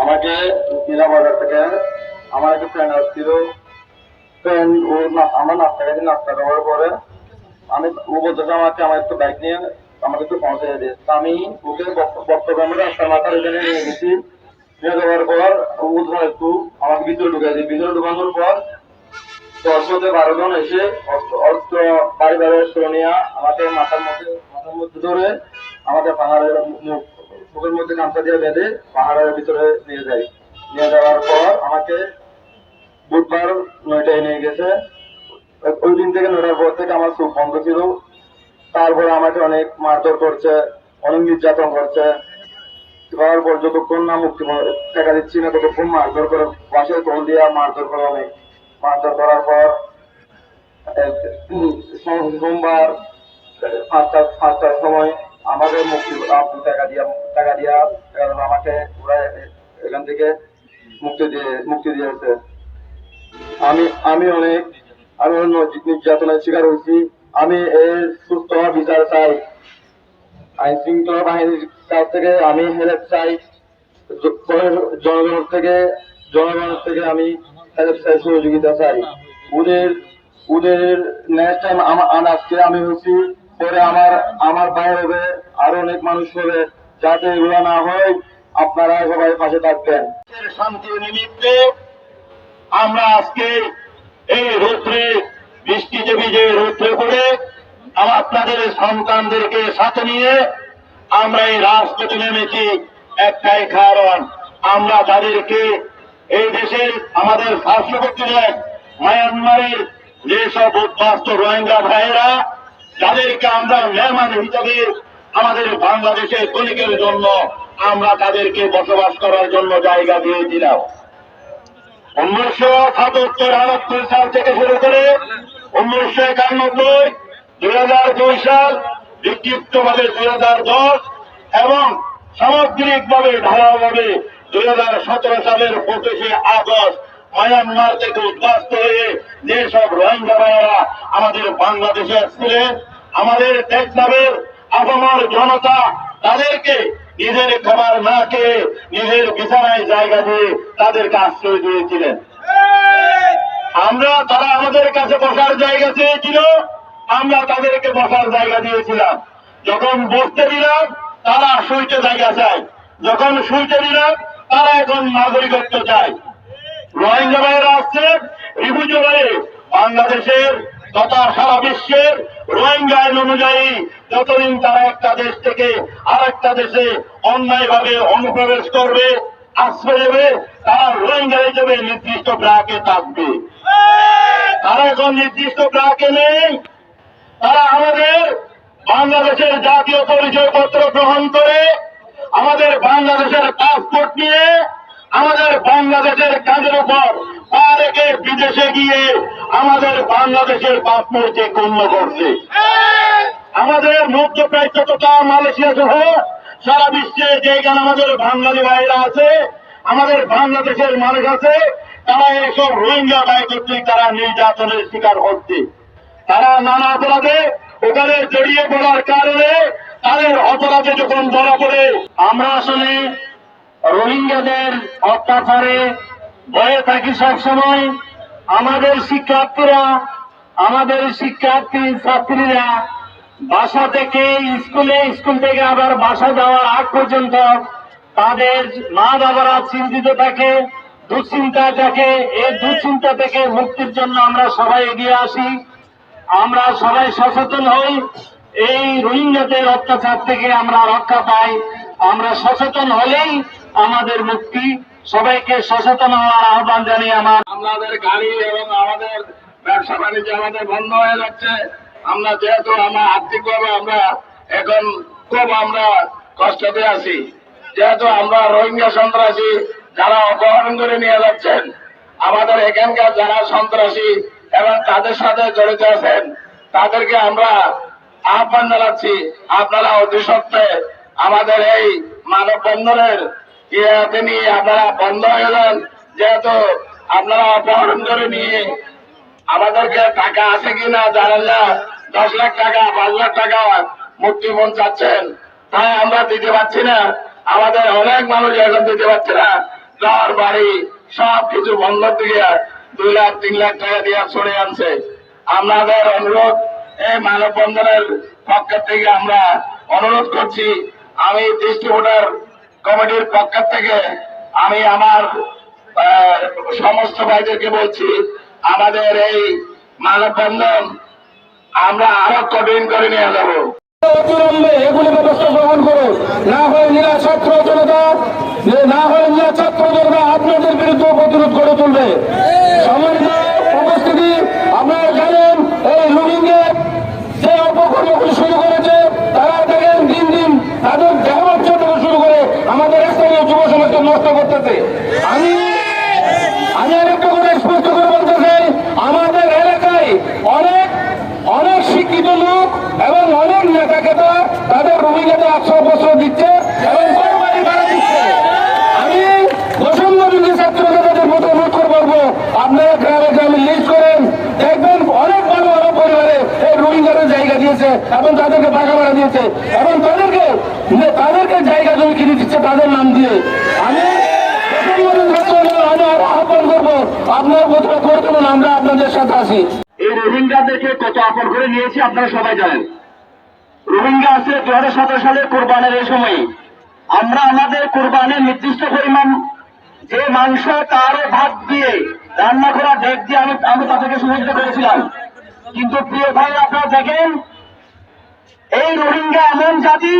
আমাকে মীরা বাজার থেকে, আমার একটা ফ্রেন্ড আসছিল। ফ্রেন্ড ও আমার নাস্তা কাছে নাস্তা খাওয়ার পরে আমি, ও বলতেছে আমাকে আমার একটু বাইক নিয়ে, আমাকে একটু পৌঁছে দিয়ে আমি ওকে বক্তব্যের রাস্তার মাথার এখানে নিয়ে গেছি। নিয়ে যাওয়ার পর, ও বলছে একটু আমাকে ভিতরে ঢুকে দিই ভিতরে ঢুকানোর পর দশ মধ্যে বারো জন এসে অস্ত্র বাড়ি বাড়ি অস্ত্র নিয়ে আমাকে মাথার মধ্যে মাথার মধ্যে ধরে আমাকে পাহাড়ের মুখ মুখের মধ্যে গামছা দিয়ে বেঁধে পাহাড়ের ভিতরে নিয়ে যায় নিয়ে যাওয়ার পর আমাকে বুধবার নয়টায় নিয়ে গেছে। ওই দিন থেকে নয়টার পর থেকে আমার চোখ বন্ধ ছিল। তারপরে আমাকে অনেক মারধর করছে, অনেক নির্যাতন করছে। করার পর যতক্ষণ না মুক্তি টাকা দিচ্ছি না, ততক্ষণ মারধর করে বাসায় কল দিয়ে মারধর করে অনেক মারধর করার পর সোমবার পাঁচটা পাঁচটার সময় আমাদের মুক্তি টাকা দিয়া টাকা দিয়া, কারণ আমাকে ওরা এখান থেকে মুক্তি দিয়ে, মুক্তি দিয়েছে। আমি আমি অনেক, আমি নৈতিক নির্যাতনের শিকার হয়েছি। আমি এর সুস্থ বিচার চাই। আইন শৃঙ্খলা বাহিনীর কাছ থেকে আমি হেল্প চাই। জনগণের থেকে জনগণের থেকে আমি হেল্প চাই, সহযোগিতা চাই। ওদের ওদের নেক্সট টাইম আমার আমি হচ্ছি পরে আমার আমার ভাই হবে, আরও অনেক মানুষ হবে, যাতে এগুলো না হয়, আপনারা সবাই পাশে থাকবেন। দেশের শান্তি নিমিত্তে আমরা আজকে এই রৌদ্রে বৃষ্টিতে ভিজে রৌদ্রে করে আপনাদের সন্তানদেরকে সাথে নিয়ে আমরা এই রাজপথে নেমেছি একটাই কারণ আমরা তাদেরকে এই দেশের আমাদের দেশ মায়ানমারের যেসব উদ্বাস্ত রোহিঙ্গা ভাইয়েরা যাদেরকে আমরা মেহমান হিসেবে আমাদের বাংলাদেশের কলিকের জন্য আমরা তাদেরকে বসবাস করার জন্য জায়গা দিয়েছিলাম। উনিশশো সাতাত্তর আটাত্তর সাল থেকে শুরু করে উনিশশো একানব্বই, দুই হাজার দুই সাল বিক্ষিপ্ত ভাবে দুই হাজার দশ এবং সামগ্রিকভাবে ধারাভাবে দুই হাজার সতেরো সালের পঁচিশে আগস্ট মায়ানমার থেকে উদ্বাস্ত হয়ে যেসব রোহিঙ্গা ভাইয়েরা আমাদের বাংলাদেশে আসছিলেন, আমাদের টেকনাবের আপামর জনতা তাদেরকে নিজের খাবার না খেয়ে নিজের বিছানায় জায়গা দিয়ে তাদেরকে আশ্রয় দিয়েছিলেন। আমরা তারা আমাদের কাছে বসার জায়গা চেয়েছিল, আমরা তাদেরকে বসার জায়গা দিয়েছিলাম। যখন বসতে দিলাম, তারা শুইতে জায়গা চায়। যখন শুইতে দিলাম, তারা এখন নাগরিকত্ব চায়। রোহিঙ্গা ভাইয়েরা আসছে রিভিউ হয়ে বাংলাদেশের তথা সারা বিশ্বের রোহিঙ্গা আইন অনুযায়ী যতদিন তারা একটা দেশ থেকে আর একটা দেশে অন্যায়ভাবে অনুপ্রবেশ করবে আশ্রয় দেবে তারা রোহিঙ্গা হিসেবে নির্দিষ্ট ব্রাকে থাকবে। তারা এখন নির্দিষ্ট ব্রাকে নেই। তারা আমাদের বাংলাদেশের জাতীয় পরিচয়পত্র গ্রহণ করে, আমাদের বাংলাদেশের পাসপোর্ট নিয়ে আমাদের বাংলাদেশের কাজের উপর পা বিদেশে গিয়ে আমাদের বাংলাদেশের পাসপোর্টকে গণ্য করছে। আমাদের মধ্যপ্রাচ্য তথা মালয়েশিয়া সহ সারা বিশ্বে যেখানে আমাদের বাঙালি ভাইরা আছে, আমাদের বাংলাদেশের মানুষ আছে, তারা এইসব রোহিঙ্গা ভাই কর্তৃক তারা নির্যাতনের শিকার হচ্ছে। তারা নানা অপরাধে ওখানে জড়িয়ে পড়ার কারণে তাদের অপরাধে যখন ধরা পড়ে, আমরা আসলে রোহিঙ্গাদের অত্যাচারে ভয়ে থাকি সবসময়। আমাদের শিক্ষার্থীরা, আমাদের শিক্ষার্থী ছাত্রীরা বাসা থেকে স্কুলে, স্কুল থেকে আবার বাসা যাওয়ার আগ পর্যন্ত তাদের মা বাবারা চিন্তিত থাকে, দুশ্চিন্তা থাকে। এই দুশ্চিন্তা থেকে মুক্তির জন্য আমরা সবাই এগিয়ে আসি। আমরা সবাই সচেতন হই। এই রোহিঙ্গাদের অত্যাচার থেকে আমরা রক্ষা পাই। আমরা সচেতন হলেই আমাদের মুক্তি। সবাইকে সচেতন হওয়ার আহ্বান জানিয়ে আমার আমাদের গাড়ি এবং আমাদের ব্যবসা বাণিজ্য আমাদের বন্ধ হয়ে যাচ্ছে। আমরা যেহেতু আমরা আর্থিকভাবে আমরা এখন খুব আমরা কষ্টতে আছি। যেহেতু আমরা রোহিঙ্গা সন্ত্রাসী যারা অপহরণ করে নিয়ে যাচ্ছেন, আমাদের এখানকার যারা সন্ত্রাসী এবং তাদের সাথে জড়িত আছেন, তাদেরকে আমরা আহ্বান জানাচ্ছি, আপনারা অতি সত্ত্বে আমাদের এই মানববন্ধনের ইয়ে নিয়ে আপনারা বন্ধ হয়ে যান যেহেতু আপনারা অপহরণ করে নিয়ে আমাদেরকে টাকা আছে কিনা জানেন না। দশ লাখ টাকা, পাঁচ লাখ টাকা মুক্তিপণ চাচ্ছেন। তাই আমরা দিতে পারছি না। আমাদের অনেক মানুষ এখন দিতে পারছে না। ঘর, বাড়ি, সব কিছু বন্ধ দিয়ে দুই লাখ, তিন লাখ টাকা দিয়ে সরে আনছে। আপনাদের অনুরোধ, এই মানববন্ধনের পক্ষ থেকে আমরা অনুরোধ করছি, আমি ডিস্ট্রিবিউটার কমিটির পক্ষ থেকে আমি আমার সমস্ত ভাইদেরকে বলছি, আমাদের এই মানববন্ধন আমরা আরও কঠিন করে নিয়ে যাব। অবিলম্বে এগুলি ব্যবস্থা গ্রহণ করুন। না হয় ছাত্র জনতা, না হয় ছাত্র জনতা আপনাদের বিরুদ্ধে প্রতিরোধ করে তুলবে সম্মানিত উপস্থিতি আপনারা জানেন এই রোহিঙ্গা যে অপকর্মগুলি শুরু করেছে তারা দেখেন দিন দিন তাদের দেহবাচ্য থেকে শুরু করে আমাদের স্থানীয় যুব সমাজকে নষ্ট করতেছে। আমি আমি আরেকটা কথা স্পষ্ট করে বলতে চাই আমাদের এলাকায় অনেক অনেক শিক্ষিত লোক এবং অনেক নেতা কেতা তাদের রোহিঙ্গাতে আশ্রয় বস্ত্র দিচ্ছে এবং আমি ছাত্র নেতাদের মতো আপনারা গ্রামে গ্রামে লিস্ট করেন। দেখবেন অনেক পরিবারে এই রোহিঙ্গাদের জায়গা দিয়েছে এবং তাদেরকে টাকা ভাড়া দিয়েছে এবং তাদেরকে তাদেরকে জায়গা জমি কিনে দিচ্ছে তাদের নাম দিয়ে। আহ্বান করব, আপনার প্রথমে করে তুলুন আমরা আপনাদের সাথে আছি। এই রোহিঙ্গাদেরকে কত আপন করে নিয়েছি, আপনারা সবাই জানেন। রোহিঙ্গা আছে দু হাজার সতেরো সালে কোরবানের এই সময়। আমরা আমাদের কোরবানের নির্দিষ্ট পরিমাণ যে মাংস তারও ভাত দিয়ে রান্না করা ডেক দিয়ে আমি আমি তাদেরকে সহযোগিতা করেছিলাম। কিন্তু প্রিয় ভাই, আপনারা দেখেন, এই রোহিঙ্গা এমন জাতি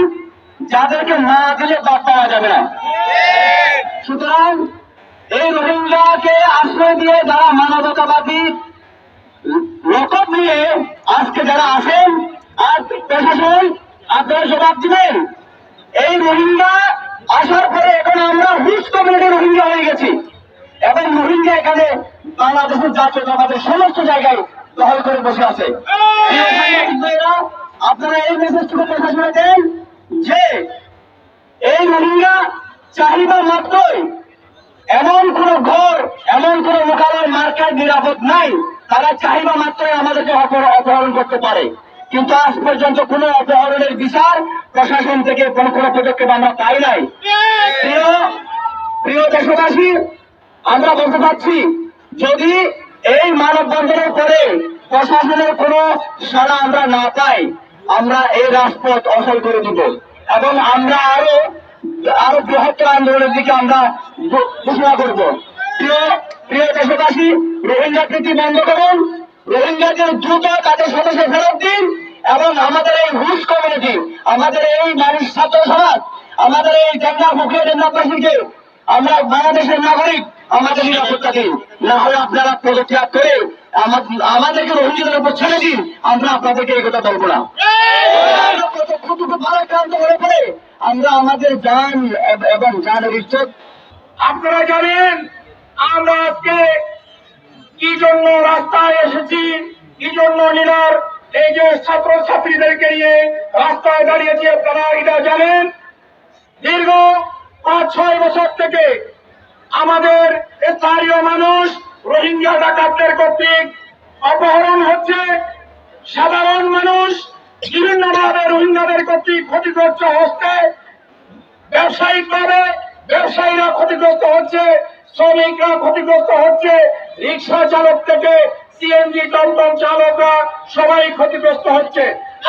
যাদেরকে না দিলে বাদ পাওয়া যাবে না। সুতরাং এই রোহিঙ্গাকে আশ্রয় দিয়ে যারা মানবতাবাদী রকম নিয়ে আজকে যারা আসেন, আর প্রশাসন আপনারা জবাব দিবেন এই রোহিঙ্গা আসার পরে এখন আমরা হুস কমিউনিটি রোহিঙ্গা হয়ে গেছি। এবং রোহিঙ্গা এখানে বাংলাদেশের জাতীয় জাতীয়তাবাদের সমস্ত জায়গায় দখল করে বসে আছে। আপনারা এই মেসেজটুকু প্রশাসনে দেন যে, এই রোহিঙ্গা চাহিদা মাত্রই এমন কোন ঘর, এমন কোন মোকাবেলার মার্কেট নিরাপদ নাই। তারা চাহিদা মাত্রই আমাদেরকে অপহরণ করতে পারে। কিন্তু আজ পর্যন্ত কোন অপহরণের বিচার প্রশাসন থেকে কোন কোন পদক্ষেপ আমরা পাই নাই। প্রিয় দেশবাসী, আমরা বলতে পারছি যদি এই মানববন্ধনের পরে প্রশাসনের কোন সাড়া আমরা না পাই, আমরা এই রাজপথ অচল করে দিব। এবং আমরা আরও আরও বৃহত্তর আন্দোলনের দিকে আমরা ঘোষণা করব। প্রিয় প্রিয় দেশবাসী রোহিঙ্গা প্রীতি বন্ধ করুন। রোহিঙ্গাদের দ্রুত তাদের সদস্য ফেরত দিন এবং আমাদের এই হুস কমিউনিটি আমাদের এই মানুষ ছাত্র সমাজ আমাদের এই টেন্ডার মুখে টেন্ডারবাসীকে আমরা বাংলাদেশের নাগরিক আমাদের নিরাপত্তা দিন। না হলে আপনারা পদত্যাগ করে আমাদেরকে রোহিঙ্গাদের উপর ছেড়ে দিন। আমরা আপনাদেরকে এই কথা বলব না কত ভারাক্রান্ত হয়ে পড়ে। আমরা আমাদের যান এব- যানের ইজ্জত আপনারা জানেন আমরা আজকে কি জন্য রাস্তায় এসেছি, কি জন্য নিলার এই যে ছাত্র ছাত্রীদেরকে নিয়ে রাস্তায় দাঁড়িয়েছি আপনারা এটা জানেন? দীর্ঘ পাঁচ, ছয় বছর থেকে আমাদের স্থানীয় মানুষ রোহিঙ্গা ডাকাতদের কর্তৃক অপহরণ হচ্ছে। সাধারণ মানুষ বিভিন্নভাবে রোহিঙ্গাদের কর্তৃক ক্ষতিগ্রস্ত হচ্ছে। ব্যবসায়িক ভাবে ব্যবসায়ীরা ক্ষতিগ্রস্ত হচ্ছে, শ্রমিকরা ক্ষতিগ্রস্ত হচ্ছে, রিক্সা চালক থেকে সিএনজি টমটম চালকরা সবাই ক্ষতিগ্রস্ত হচ্ছে।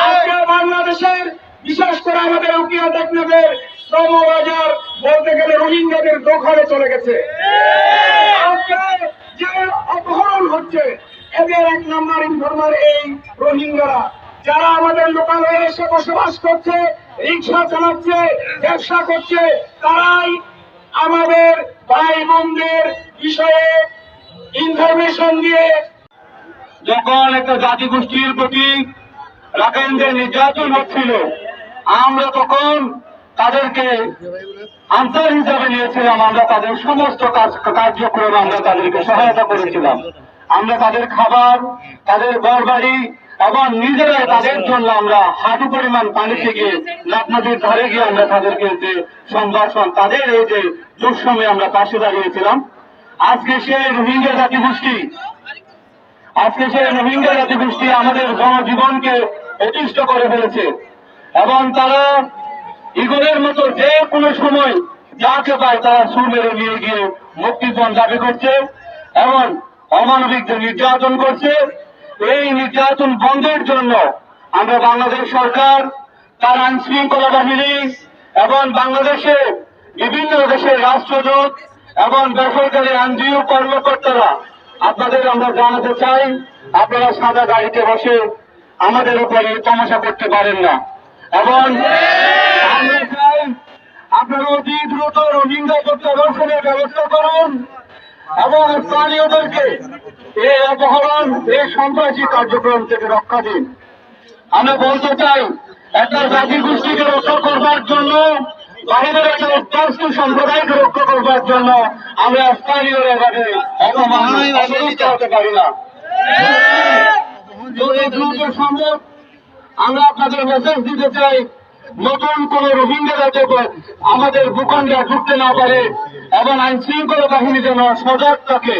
আজকে বাংলাদেশের, বিশেষ করে আমাদের উকিয়া টেকনাফের শ্রম বাজার বলতে গেলে রোহিঙ্গাদের দখলে চলে গেছে। যে অপহরণ হচ্ছে, এদের এক নাম্বার ইনফরমার এই রোহিঙ্গারা। যারা আমাদের লোকালয়ে এসে বসবাস করছে, রিক্সা চালাচ্ছে, ব্যবসা করছে, তারাই আমাদের ভাই বোনদের বিষয়ে ইনফরমেশন দিয়ে যখন একটা জাতিগোষ্ঠীর প্রতি রাখাইনদের নির্যাতন হচ্ছিল, আমরা তখন তাদেরকে আনসার হিসাবে নিয়েছিলাম, আমরা তাদের সমস্ত কার্যক্রম আমরা তাদেরকে সহায়তা করেছিলাম। আমরা তাদের খাবার, তাদের ঘর বাড়ি এবং নিজেরাই তাদের জন্য আমরা হাঁটু পরিমাণ পানিতে গিয়ে নাক নদীর ধারে গিয়ে আমরা তাদেরকে যে সংঘর্ষণ তাদের এই যে দুঃসময়ে আমরা পাশে দাঁড়িয়েছিলাম। আজকে সেই রোহিঙ্গা জাতিগোষ্ঠী, আজকে সে রোহিঙ্গা জাতিগোষ্ঠী আমাদের জনজীবনকে অতিষ্ঠ করে ফেলেছে এবং তারা ইগলের মতো যে কোনো সময় যাকে পায় তারা সুর মেরে নিয়ে গিয়ে মুক্তিপণ দাবি করছে এবং অমানবিকদের নির্যাতন করছে। এই নির্যাতন বন্ধের জন্য আমরা বাংলাদেশ সরকার, তার আইন শৃঙ্খলা বাহিনী এবং বাংলাদেশে বিভিন্ন দেশের রাষ্ট্রদূত এবং বেসরকারি এনজিও কর্মকর্তারা, আপনাদের আমরা জানাতে চাই, আপনারা সাদা গাড়িতে বসে আমাদের উপরে তামাশা করতে পারেন না। এবং আপনারা অতি দ্রুত রোহিঙ্গা প্রত্যাবর্ষণের ব্যবস্থা করুন। এবং স্থানীয়দেরকে এই অপহরণ এই সন্ত্রাসী কার্যক্রম থেকে রক্ষা দিন। আমরা বলতে চাই একটা জাতি গোষ্ঠীকে রক্ষা করবার জন্য বাইরের একটা অত্যাস্ত সম্প্রদায়কে রক্ষা করবার জন্য আমরা স্থানীয় এভাবে অপমান অবরুদ্ধ হতে পারি না। যদি দ্রুত সম্ভব আমরা আপনাদের মেসেজ দিতে চাই নতুন কোন রোহিঙ্গারা যাতে আমাদের ভূখণ্ডে ঢুকতে না পারে, এবং আইন শৃঙ্খলা বাহিনী যেন সজাগ থাকে।